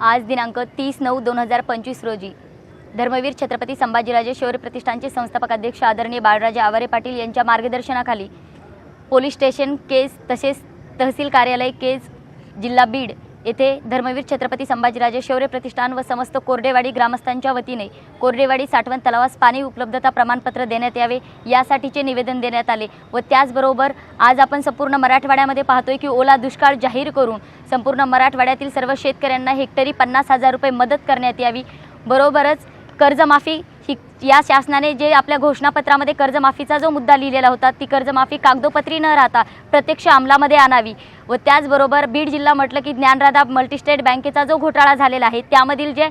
आज दिनांक तीस नऊ दोन हजार पंचवीस रोजी. धर्मवीर छत्रपती संभाजीराजे शौर्य प्रतिष्ठानचे संस्थापक अध्यक्ष आदरणीय बाळराजे आवारे पाटील यांच्या मार्गदर्शनाखाली पोलीस स्टेशन केस तसेच तहसील कार्यालय केज जिल्हा बीड येथे धर्मवीर छत्रपती संभाजीराजे शौर्य प्रतिष्ठान व समस्त कोरडेवाडी ग्रामस्थांच्या वतीने कोरडेवाडी साठवण तलावास पाणी उपलब्धता प्रमाणपत्र देण्यात यावे यासाठीचे निवेदन देण्यात आले व त्याचबरोबर आज आपण संपूर्ण मराठवाड्यामध्ये पाहतोय की ओला दुष्काळ जाहीर करून संपूर्ण मराठवाड्यातील सर्व शेतकऱ्यांना हेक्टरी पन्नास हजार रुपये मदत करण्यात यावी. बरोबरच कर्जमाफी या शासनाने जे आपल्या घोषणापत्रामध्ये कर्जमाफीचा जो मुद्दा लिहिलेला होता ती कर्जमाफी कागदोपत्री न राहता प्रत्यक्ष अंमलामध्ये आणावी व त्याचबरोबर बीड जिल्हा म्हटलं की ज्ञानराधा मल्टीस्टेट बँकेचा जो घोटाळा झालेला आहे त्यामधील जे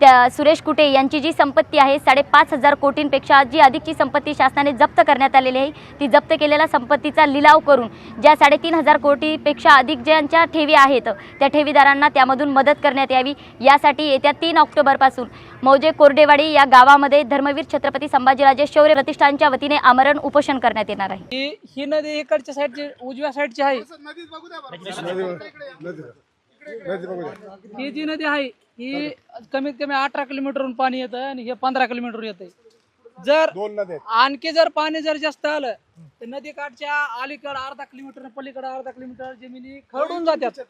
त्या सुरेश कुटे यांची जी संपत्ती आहे साडेपाच हजार कोटींपेक्षा जी अधिकची संपत्ती शासनाने जप्त करण्यात आलेली आहे ती जप्त केलेल्या संपत्तीचा लिलाव करून ज्या साडेतीन हजार कोटीपेक्षा अधिक ज्यांच्या ठेवी आहेत त्या ठेवीदारांना त्यामधून मदत करण्यात यावी. यासाठी येत्या तीन ऑक्टोबरपासून मौजे कोरडेवाडी या गावामध्ये धर्मवीर छत्रपती संभाजीराजे शौर्य प्रतिष्ठानच्या वतीने आमरण उपोषण करण्यात येणार आहे. ही ही नदी इकडच्या साईडची उजव्या साईडची आहे. ही जी नदी आहे ही कमीत कमी अठरा किलोमीटरहून पाणी येतं आणि हे पंधरा किलोमीटर येतं जर दोन नद्या आहेत. आणखी जर पाणी जर जास्त आलं तर नदी काठच्या अलीकडं अर्धा किलोमीटर पलीकडे अर्धा किलोमीटर जमिनी खरडून जातात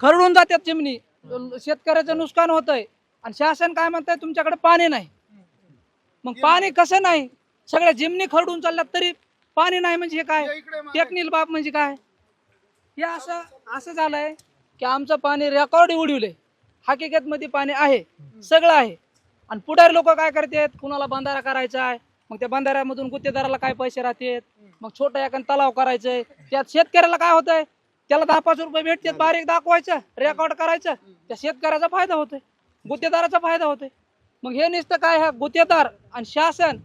खरडून जातात जमिनी. शेतकऱ्याचं नुकसान होतंय. आणि शासन काय म्हणतंय? तुमच्याकडे पाणी नाही. मग पाणी कसं नाही? सगळ्या जिमनी खरडून चालल्यात तरी पाणी नाही म्हणजे हे काय? टेक्निकल बाब म्हणजे काय? हे असं असं झालंय की आमचं पाणी रेकॉर्ड उडवले हकीकत मध्ये पाणी आहे सगळं आहे. आणि पुढारी लोक काय करतात? कुणाला बंधारा करायचा आहे? मग त्या बंधाऱ्यामधून गुत्तेदाराला काय पैसे राहतात? मग छोटा एखादा तलाव करायचंय. त्यात शेतकऱ्याला काय होतंय? त्याला दहा पाच रुपये भेटतात बारीक दाखवायचं रेकॉर्ड करायचं. त्या शेतकऱ्याचा फायदा होतोय. गुत्तेदाराचा फायदा होतोय. मग हे नुसतं काय ह्या गुत्तेदार आणि शासन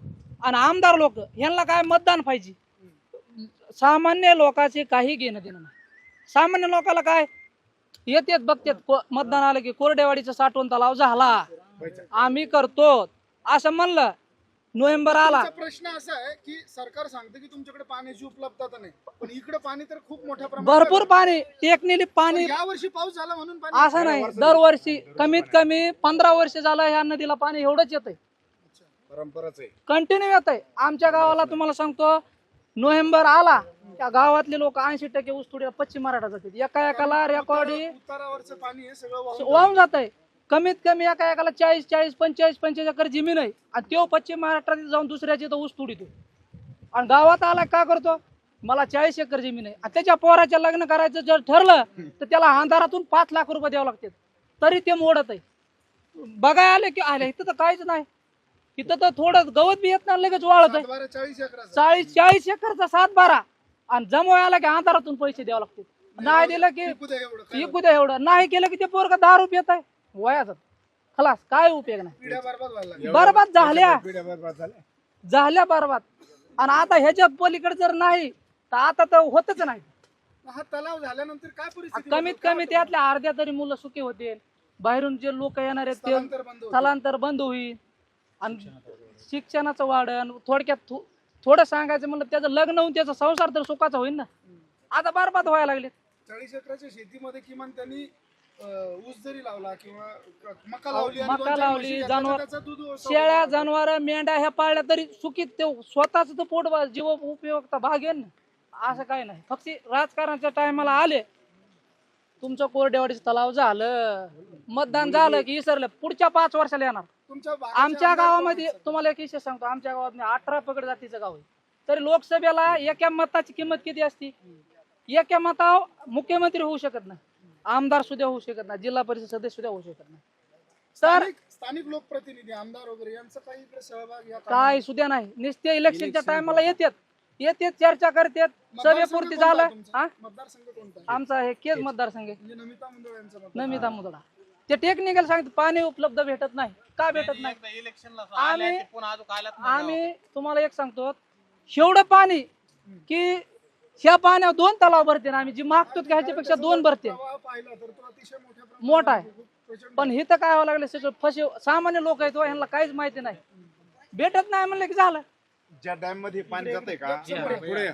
आणि आमदार लोक यांना काय मतदान पाहिजे? सामान्य लोकांचे काही घेणं देणं नाही. सामान्य लोकांना काय? येतेत बघतेत. को- मतदान आलं की कोरडेवाडीचा साठवण तलाव झाला. आम्ही करतो. असं म्हणलं नोव्हेंबर आला. तुमचा प्रश्न असा आहे की सरकार सांगतं की तुमच्याकडे पाण्याची उपलब्धता नाही. पण इकडे पाणी तर खूप मोठ्या प्रमाणात भरपूर पाणी टेकलेली पाणी. या वर्षी पाऊस झाला म्हणून पाणी असं नाही. दरवर्षी कमीत कमी पंधरा वर्ष झालं ह्या नदीला पाणी एवढंच येतंय. परंपराच आहे. कंटिन्यू येत आहे आमच्या गावाला तुम्हाला सांगतो नोव्हेंबर आला. त्या गावातले लोक ऐंशी टक्के ऊसतोडीला पश्चिम मराठा जातात एका एकाला रेकॉर्डी उतारावरचं पाणी हे सगळं वाहून वाहून जात आहे कमीत कमी एका एकाला चाळीस चाळीस पंचेचाळीस पंचेचाळीस एकर जमीन आहे. आणि तो पश्चिम महाराष्ट्रात जाऊन दुसऱ्याची इथं ऊस तोडीतो आणि गावात आला का करतो? मला चाळीस एकर जमीन आहे. आणि त्याच्या पोराच्या लग्न करायचं जर ठरलं तर त्याला अंधारातून पाच लाख रुपये द्यावं लागतात. तरी ते मोडत आहे. बघाय आले की आले इथं तर काहीच नाही. इथं तर थोडं गवत बी येत नाही लगेच वाळत आहे. चाळीस चाळीस एकरचा सात बारा आणि जमवाय आला की अंधारातून पैसे द्यावं लागतात नाही दिलं की विकू द्या एवढं नाही केलं की ते पोरग दहा रुपये येत आहे. वयाचं. खलास काय उपयोग नाही. बरबाद झाल्या. झाल्या. झाल्या बरबाद. आणि आता ह्याच्या पलीकडे जर नाही तर आता तर होतच नाही. हा तलाव झाल्यानंतर काय परिस्थिती कमीत कमी त्यातल्या अर्ध्या तरी मुलं सुखी होतील. बाहेरून जे लोक येणार आहेत ते स्थलांतर बंद होईल. आणि शिक्षणाचं वाढन थोडक्यात थोडं सांगायचं म्हणलं त्याचं लग्न होऊन त्याचा संसार तर सुखाचा होईल ना. आता बरबाद व्हायला लागले चाळीस एकराच्या शेतीमध्ये किमान त्यांनी अं, ऊस जरी लावला किंवा मका लावली आणि मका लावली, म्हशी घातल्या तर जनावर- त्याचं दूध व्यवसाय शेळ्या जनावर मेंढ्या ह्या पाळल्या तरी सुखीत ते स्वतःच तो पोट जीव उपयोगता भाग घेईन ना. असं काही नाही. फक्त राजकारणाच्या टायमाला आले तुमचं कोरडेवाडीचं तलाव झालं. मतदान झालं की विसरलं. पुढच्या पाच वर्षाला येणार. तुमच्या आमच्या गावामध्ये तुम्हाला एक विषय सांगतो. आमच्या गावात अठरा पगड जातीचं गाव आहे. तरी लोकसभेला एका मताची किंमत किती असती? एका मता मुख्यमंत्री होऊ शकत नाही. आमदार सुद्धा होऊ शकत नाही. जिल्हा परिषद सदस्य सुद्धा होऊ शकत नाही. तर स्थानिक स्थानिक लोकप्रतिनिधी आमदार वगैरे यांचा काही इकडे सहभाग या कामात? काय सुद्धा नाही. नुसते इलेक्शनच्या टायमाला येतात. येतात चर्चा करतात सभेपुरती झालं. तुमचा? हा? मतदारसंघ कोणता आमचा हे केज मतदारसंघ आहे. म्हणजे नमिता मुंदळ यांचा मतदार. नमिता मुदडा ते टेक्निकल सांगतात पाणी उपलब्ध भेटत नाही. का भेटत नाही? आम्ही आम्ही तुम्हाला एक सांगतो. एवढं पाणी की ह्या पाण्यावर दोन तलाव भरते ना आम्ही. जी मागतो की ह्याच्यापेक्षा दोन भरते. प्रवाह पाहिला तर तो अतिशय मोठ्या प्रमाणात मोठा आहे. प्रचंड पण इथं काय व्हावं लागलं सगळं फसे सामान्य लोक आहेत हो, ह्यांना काहीच माहिती नाही. भेटत नाही म्हणलं की झालं. ज्या डॅममध्ये पाणी जाते का? पुढे